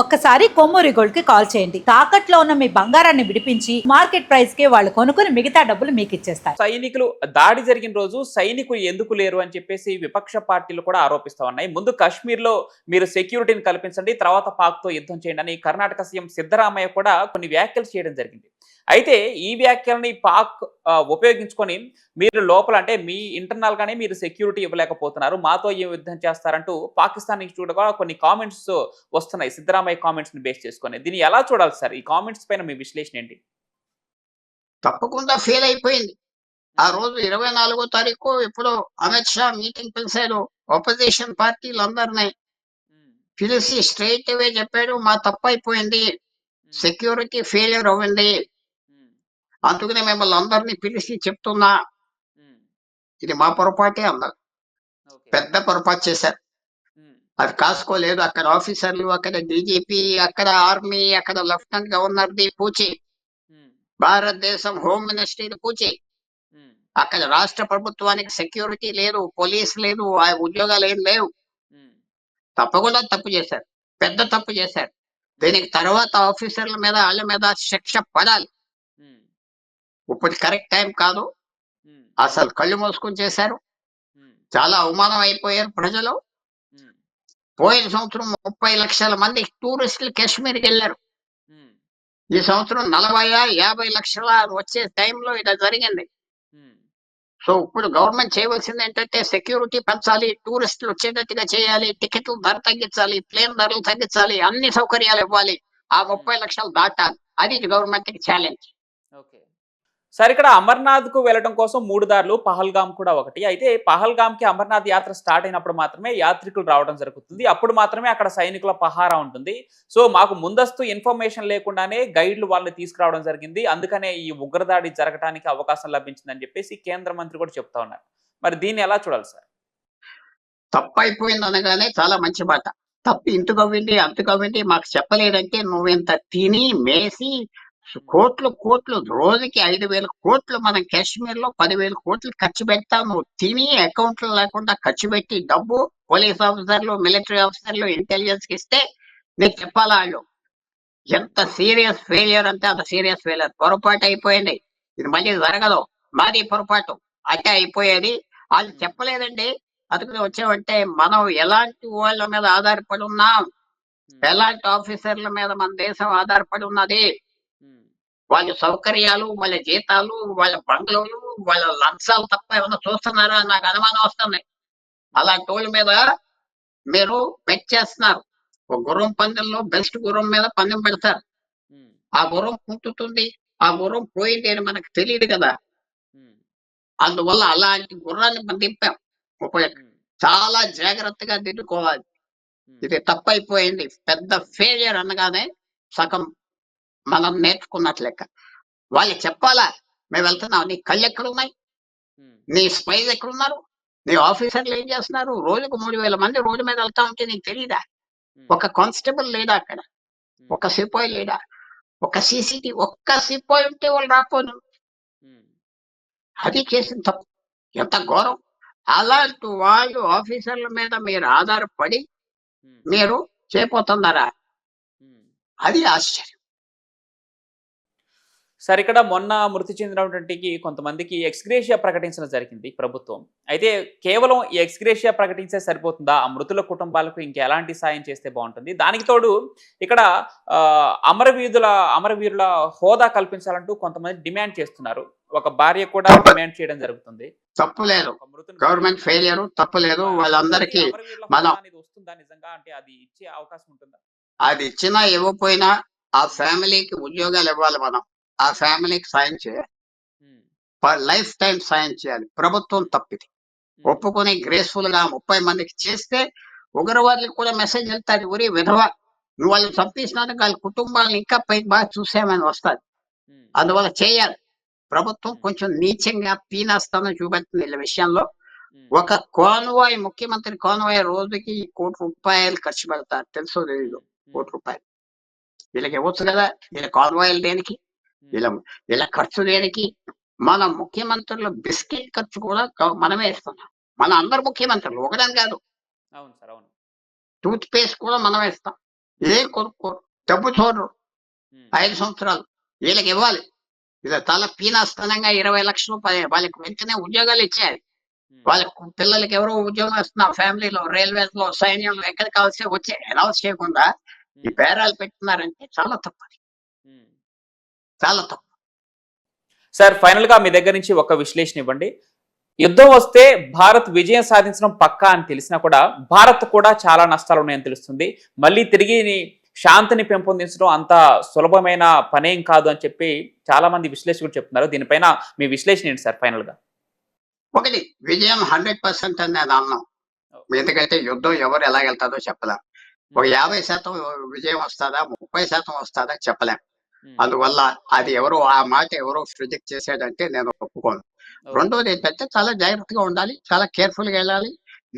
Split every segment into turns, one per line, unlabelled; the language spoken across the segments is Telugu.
ఒక్కసారి కొమ్మూరి గోల్డ్కి కాల్ చేయండి. తాకట్లో ఉన్న మీ బంగారాన్ని విడిపించి మార్కెట్ ప్రైస్కి వాళ్ళు కొనుక్కుని మిగతా డబ్బులు మీకు ఇచ్చేస్తారు.
సైనికులు దాడి జరిగిన రోజు సైనికులు ఎందుకు లేరు అని చెప్పేసి విపక్ష పార్టీలు కూడా ఆరోపిస్తా ఉన్నాయి. ముందు కాశ్మీర్లో మీరు సెక్యూరిటీని కల్పించండి తర్వాత పాక్తో యుద్ధం చేయండి అని కర్ణాటక సీఎం సిద్ధరామయ్య కూడా కొన్ని వ్యాఖ్యలు చేయడం జరిగింది. అయితే ఈ వ్యాఖ్యల్ని పాక్ ఉపయోగించుకొని మీరు లోపల అంటే మీ ఇంటర్నల్ గానే మీరు సెక్యూరిటీ ఇవ్వలేకపోతున్నారు. మాతో ఏం యుద్ధం చేస్తారంటూ పాకిస్తాన్ నుంచి కూడా కొన్ని కామెంట్స్ వస్తున్నాయి. సిద్ధరామయ్య కామెంట్స్ని బేస్ చేసుకొని. దీన్ని ఎలా చూడాలి సార్? ఈ కామెంట్స్ పైన మీ విశ్లేషణ ఏంటి?
తప్పకుండా ఫెయిల్ అయిపోయింది. ఆ రోజు ఇరవై నాలుగో తారీఖు ఇప్పుడు అమిత్ షా మీటింగ్ పిలిచారు. ఆపోజిషన్ పార్టీలందరినీ పిలిచి స్ట్రైట్ అవే చెప్పాడు మా తప్పు అయిపోయింది. సెక్యూరిటీ ఫెయిలియర్ అవ్వింది అందుకనే మిమ్మల్ని అందరినీ పిలిచి చెప్తున్నా. ఇది మా పొరపాటే అన్నారు. పెద్ద పొరపాటు చేశారు. అది కాసుకోలేదు. అక్కడ ఆఫీసర్లు అక్కడ డీజీపీ అక్కడ ఆర్మీ అక్కడ లెఫ్టినెంట్ గవర్నర్ ది పూచి భారతదేశం హోమ్ మినిస్ట్రీ పూచి. అక్కడ రాష్ట్ర ప్రభుత్వానికి సెక్యూరిటీ లేదు పోలీస్ లేదు ఆ ఉద్యోగాలు ఏం లేవు. తప్పకుండా తప్పు చేశారు. పెద్ద తప్పు చేశారు. దీనికి తర్వాత ఆఫీసర్ల మీద వాళ్ళ మీద శిక్ష పడాలి. ఇప్పుడు కరెక్ట్ టైం కాదు. అసలు కళ్ళు మూసుకొని చేశారు. చాలా అవమానం అయిపోయారు ప్రజలు. పోయిన సంవత్సరం ముప్పై లక్షల మంది టూరిస్టులు కాశ్మీర్కి వెళ్ళారు. ఈ సంవత్సరం నలభై యాభై లక్షల వచ్చే టైంలో ఇలా జరిగింది. సో ఇప్పుడు గవర్నమెంట్ చేయవలసింది ఏంటంటే సెక్యూరిటీ పెంచాలి టూరిస్టులు వచ్చేటట్టుగా చేయాలి టికెట్లు ధర తగ్గించాలి ప్లేన్ ధరలు తగ్గించాలి అన్ని సౌకర్యాలు ఇవ్వాలి. ఆ ముప్పై లక్షలు దాటాలి. అది గవర్నమెంట్కి ఛాలెంజ్
ఓకే. సార్ ఇక్కడ అమర్నాథ్కు వెళ్ళడం కోసం మూడు దారులు పహల్గామ్ కూడా ఒకటి. అయితే పహల్గామ్కి అమర్నాథ్ యాత్ర స్టార్ట్ అయినప్పుడు మాత్రమే యాత్రికులు రావడం జరుగుతుంది. అప్పుడు మాత్రమే అక్కడ సైనికుల పహారా ఉంటుంది. సో మాకు ముందస్తు ఇన్ఫర్మేషన్ లేకుండానే గైడ్లు వాళ్ళని తీసుకురావడం జరిగింది. అందుకనే ఈ ఉగ్రదాడి జరగడానికి అవకాశం లభించిందని చెప్పేసి కేంద్ర మంత్రి కూడా చెప్తా ఉన్నారు. మరి దీన్ని ఎలా చూడాలి సార్?
తప్పైపోయింది అయిపోయింది అనగానే చాలా మంచి మాట. తప్పు ఇంతకు అవ్వింది మాకు చెప్పలేదంటే నువ్వింత తిని మేసి కోట్లు కోట్లు రోజుకి ఐదు వేల కోట్లు మనం కాశ్మీర్లో పదివేల కోట్లు ఖర్చు పెడతాం నువ్వు తిని అకౌంట్లు లేకుండా ఖర్చు పెట్టి డబ్బు పోలీస్ ఆఫీసర్లు మిలిటరీ ఆఫీసర్లు ఇంటెలిజెన్స్కి ఇస్తే నీకు చెప్పాలా వాళ్ళు? ఎంత సీరియస్ ఫెయిలియర్ అంటే అంత సీరియస్ ఫెయిలియర్. పొరపాటు అయిపోయింది. ఇది మళ్ళీ జరగదు. మాది పొరపాటు. అట్టే అయిపోయేది. వాళ్ళు చెప్పలేదండి. అందుకని వచ్చామంటే మనం ఎలాంటి వాళ్ళ మీద ఆధారపడి ఉన్నాం? ఎలాంటి ఆఫీసర్ల మీద మన దేశం ఆధారపడి ఉన్నది? వాళ్ళ సౌకర్యాలు వాళ్ళ జీతాలు వాళ్ళ బంగ్లాలు వాళ్ళ లంచాలు తప్ప ఏమైనా చూస్తున్నారా? నాకు అనుమానం వస్తుంది. అలాంటి వాళ్ళ మీద మీరు బెట్ చేస్తున్నారు. ఒక గుర్రం పందెంలో బెస్ట్ గుర్రం మీద పందెం పెడతారు. ఆ గుర్రం పుట్టుతుంది ఆ గుర్రం పోయింది అని మనకు తెలియదు కదా. అందువల్ల అలాంటి గుర్రాన్ని మనం దింపాం. చాలా జాగ్రత్తగా దిద్దుకోవాలి. ఇది తప్పైపోయింది. పెద్ద ఫెయిలియర్ అనగానే సగం మనం నేర్చుకున్నట్లు లెక్క. వాళ్ళకి చెప్పాలా మేము వెళ్తున్నాం నీ కళ్ళు ఎక్కడ ఉన్నాయి నీ స్పైస్ ఎక్కడ ఉన్నారు నీ ఆఫీసర్లు ఏం చేస్తున్నారు? రోజుకు మూడు వేల మంది రోడ్డు మీద వెళ్తా ఉంటే నీకు తెలియదా ఒక కానిస్టేబుల్ లేదా అక్కడ? ఒక సిపాయి లేదా ఒక సీసీటీ ఒక్క సిపాయి ఉంటే వాళ్ళు రాపోను అది చేసిన తప్పు. ఎంత ఘోరం. అలాంటి వాళ్ళు ఆఫీసర్ల మీద మీరు ఆధారపడి మీరు చేపోతున్నారా? అది ఆశ్చర్యం.
సార్ ఇక్కడ మొన్న మృతి చెందినటువంటి కొంతమందికి ఎక్స్గ్రేషియా ప్రకటించడం జరిగింది ప్రభుత్వం. అయితే కేవలం ఈ ఎక్స్గ్రేషియా ప్రకటించే సరిపోతుందా? ఆ మృతుల కుటుంబాలకు ఇంకా ఎలాంటి సాయం చేస్తే బాగుంటుంది? దానికి తోడు ఇక్కడ ఆ, అమరవీరుల అమరవీరుల హోదా కల్పించాలంటూ కొంతమంది డిమాండ్ చేస్తున్నారు. ఒక భార్య కూడా డిమాండ్ చేయడం జరుగుతుంది.
తప్పు లేదు
ఒక మృతుని-
గవర్నమెంట్ ఫెయిలియర్ తప్పు లేదు వాళ్ళందరికీ మనం-
వస్తుందా నిజంగా? అంటే అది ఇచ్చే అవకాశం ఉంటుందా?
అది ఇచ్చినా ఇవ్వకపోయినా ఆ ఫ్యామిలీకి ఉద్యోగాలు ఇవ్వాలి మనం. ఆ ఫ్యామిలీకి సాయం చేయాలి లైఫ్ టైం సాయం చేయాలి. ప్రభుత్వం తప్పిది. ఒప్పుకొని గ్రేస్ఫుల్గా ముప్పై మందికి చేస్తే ఉగ్రవాదులకు కూడా మెసేజ్ వెళ్తాది ఊరి విధవ నువ్వు వాళ్ళని చంపేసినందుకు వాళ్ళ కుటుంబాలను ఇంకా పైకి బాగా చూసామని వస్తుంది. అందువల్ల చేయాలి. ప్రభుత్వం కొంచెం నీచంగా పీనాస్తాను చూపెడుతుంది వీళ్ళ విషయంలో. ఒక కాన్వాయ్ ముఖ్యమంత్రి కాన్వాయ్ రోజుకి కోటి రూపాయలు ఖర్చు పెడతారు. తెలుసో తెలీదు కోటి రూపాయలు. వీళ్ళకి ఇవ్వచ్చు కదా? వీళ్ళ కాన్వాయిలు దేనికి? వీళ్ళ వీళ్ళ ఖర్చు దేనికి? మన ముఖ్యమంత్రుల బిస్కెట్ ఖర్చు కూడా మనమే ఇస్తున్నాం మన అందరు ముఖ్యమంత్రులు ఒకదని కాదు.
అవును సార్ అవును.
టూత్ పేస్ట్ కూడా మనం ఇస్తాం ఏం కొనుక్కోరు డబ్బు చూడరు ఐదు సంవత్సరాలు. వీళ్ళకి ఇవ్వాలి. ఇలా చాలా పీనాస్థానంగా ఇరవై లక్షలు వాళ్ళకి వెంటనే ఉద్యోగాలు ఇచ్చేయాలి. వాళ్ళ పిల్లలకి ఎవరో ఉద్యోగం ఇస్తున్నారు ఫ్యామిలీలో రైల్వేస్లో సైన్యంలో ఎక్కడ కావాల్సి వచ్చే అనౌన్స్ చేయకుండా ఈ బేరాలు పెట్టినారంటే చాలా తప్పది. చాలా తప్పు.
సార్ ఫైనల్గా మీ దగ్గర నుంచి ఒక విశ్లేషణ ఇవ్వండి. యుద్ధం వస్తే భారత్ విజయం సాధించడం పక్కా అని తెలిసినా కూడా భారత్ కూడా చాలా నష్టాలు ఉన్నాయని తెలుస్తుంది. మళ్ళీ తిరిగి శాంతిని పెంపొందించడం అంత సులభమైన పనేం కాదు అని చెప్పి చాలా మంది విశ్లేషకులు చెప్తున్నారు. దీనిపైన మీ విశ్లేషణ ఏంటి సార్ ఫైనల్గా?
ఒకటి విజయం హండ్రెడ్ పర్సెంట్ అని నేను అన్నాం. ఎందుకంటే యుద్ధం ఎవరు ఎలా వెళ్తాదో చెప్పలేం. ఒక యాభై శాతం విజయం వస్తుందా ముప్పై శాతం వస్తుందా చెప్పలేం. అందువల్ల అది ఎవరో ఆ మాట ఎవరో ప్రొజెక్ట్ చేసాడంటే నేను ఒప్పుకోను. రెండోది ఏంటంటే చాలా జాగ్రత్తగా ఉండాలి చాలా కేర్ఫుల్గా వెళ్ళాలి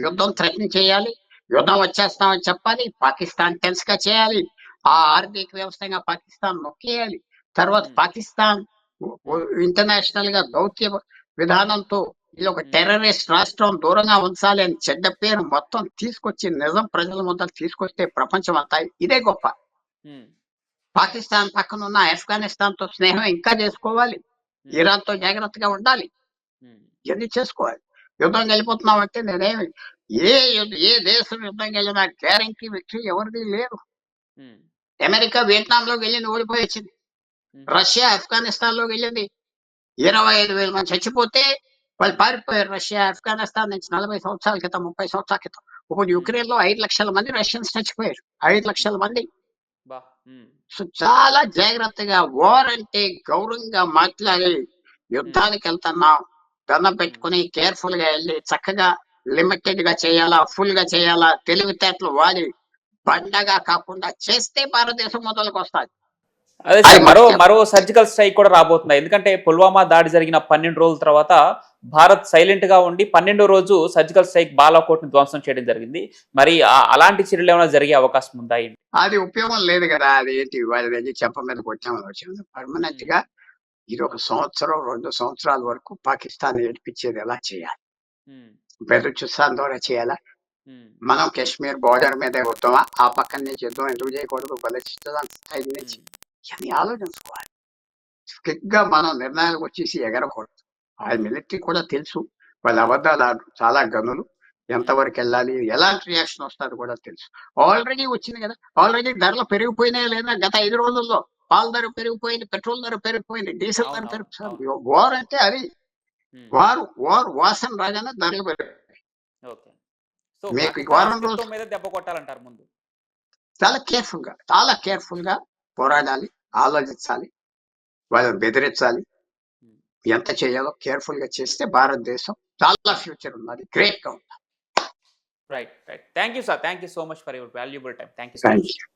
యుద్ధం థ్రెటన్ చేయాలి యుద్ధం వచ్చేస్తామని చెప్పాలి పాకిస్తాన్ టెన్స్గా చేయాలి ఆ ఆర్థిక వ్యవస్థగా పాకిస్తాన్ నొక్కేయాలి తర్వాత. పాకిస్తాన్ ఇంటర్నేషనల్గా దౌత్య విధానంతో ఇది ఒక. టెర్రరిస్ట్ రాష్ట్రం దూరంగా ఉంచాలి అని చెడ్డ పేరు మొత్తం తీసుకొచ్చి నిజం ప్రజల ముందర తీసుకొస్తే ప్రపంచం అంతా ఇదే గొప్ప. పాకిస్తాన్ పక్కన ఉన్న ఆఫ్ఘనిస్తాన్తో స్నేహం ఇంకా చేసుకోవాలి. ఇరాన్తో జాగ్రత్తగా ఉండాలి. ఇవన్నీ చేసుకోవాలి? యుద్ధం వెళ్ళిపోతున్నాం అంటే నేనేమి ఏ ఏ దేశం యుద్ధం వెళ్ళినా గ్యారంటీ విక్టరీ ఎవరిది
ఉమ్,
అమెరికా వియట్నాం లో వెళ్ళింది ఓడిపోయి వచ్చింది రష్యా ఆఫ్ఘనిస్తాన్లో వెళ్ళింది. ఇరవై ఐదు వేల మంది చచ్చిపోతే వాళ్ళు పారిపోయారు రష్యా ఆఫ్ఘనిస్తాన్ నుంచి నలభై సంవత్సరాల క్రితం ముప్పై సంవత్సరాల క్రితం. ఇప్పుడు యుక్రెయిన్లో ఐదు లక్షల మంది రష్యన్స్ చచ్చిపోయారు. ఐదు లక్షల మంది. చాలా జాగ్రత్తగా వార్ అంటే గౌరవంగా మాట్లాడి యుద్ధానికి వెళ్తున్నాం దండం పెట్టుకుని కేర్ఫుల్గా వెళ్ళి చక్కగా లిమిటెడ్గా చేయాలా ఫుల్గా చేయాలా తెలివితేటలు వాడి బండగా కాకుండా చేస్తే భారతదేశం మొదలకు వస్తుంది
అదే మరో. మరో సర్జికల్ స్ట్రైక్ కూడా రాబోతుంది. ఎందుకంటే పుల్వామా దాడి జరిగిన పన్నెండు రోజుల తర్వాత భారత్ సైలెంట్గా ఉండి పన్నెండో రోజు సర్జికల్ స్ట్రైక్ బాలాకోట్ని ధ్వంసం చేయడం జరిగింది. మరి అలాంటి చర్యలు ఏమైనా జరిగే అవకాశం ఉందా?
అది ఉపయోగం లేదు కదా. అది ఏంటి? వాళ్ళు వెళ్ళి చెంప మీద కొట్టామని వచ్చింది పర్మనెంట్గా ఇది ఒక సంవత్సరం రెండు సంవత్సరాల వరకు పాకిస్తాన్ ఏడిపించేది ఎలా చేయాలి? బెలూచిస్తాన్ ద్వారా చేయాలా? మనం కాశ్మీర్ బార్డర్ మీదే వద్దామా ఆ పక్కన నుంచి యుద్ధం ఎందుకు చేయకూడదు? బలూచిస్తాన్ సైడ్ నుంచి. అని ఆలోచించుకోవాలి. క్విక్గా మనం నిర్ణయాలకు వచ్చేసి ఎగరకూడదు. ఆ మిలిటరీ కూడా తెలుసు. వాళ్ళ అబద్ధాలు ఆడరు. చాలా గనులు. ఎంతవరకు వెళ్ళాలి ఎలాంటి రియాక్షన్ వస్తుంది కూడా తెలుసు. ఆల్రెడీ వచ్చింది కదా. ఆల్రెడీ ధరలు పెరిగిపోయినాయి లేదా గత ఐదు రోజుల్లో. పాల ధర పెరిగిపోయింది పెట్రోల్ ధర పెరిగిపోయింది డీజిల్ ధర పెరిగిపోయింది. వార్ అంటే అది వారు వార్ వాసన రాగానే ధరలు పెరిగాయి.
ఓకే. సో
మీకు
పాకిస్తాన్
వారం
అస్తిత్వం
రోజులు-
మీద దెబ్బ కొట్టాలంటారు ముందు.
చాలా కేర్ఫుల్గా చాలా కేర్ఫుల్గా పోరాడాలి ఆలోచించాలి వాళ్ళని బెదిరించాలి ఎంత చేయాలో కేర్ఫుల్గా చేస్తే భారతదేశం చాలా ఫ్యూచర్ ఉన్నది. గ్రేట్గా
right right thank you sir thank you so much for your valuable time thank you so
thank
much
you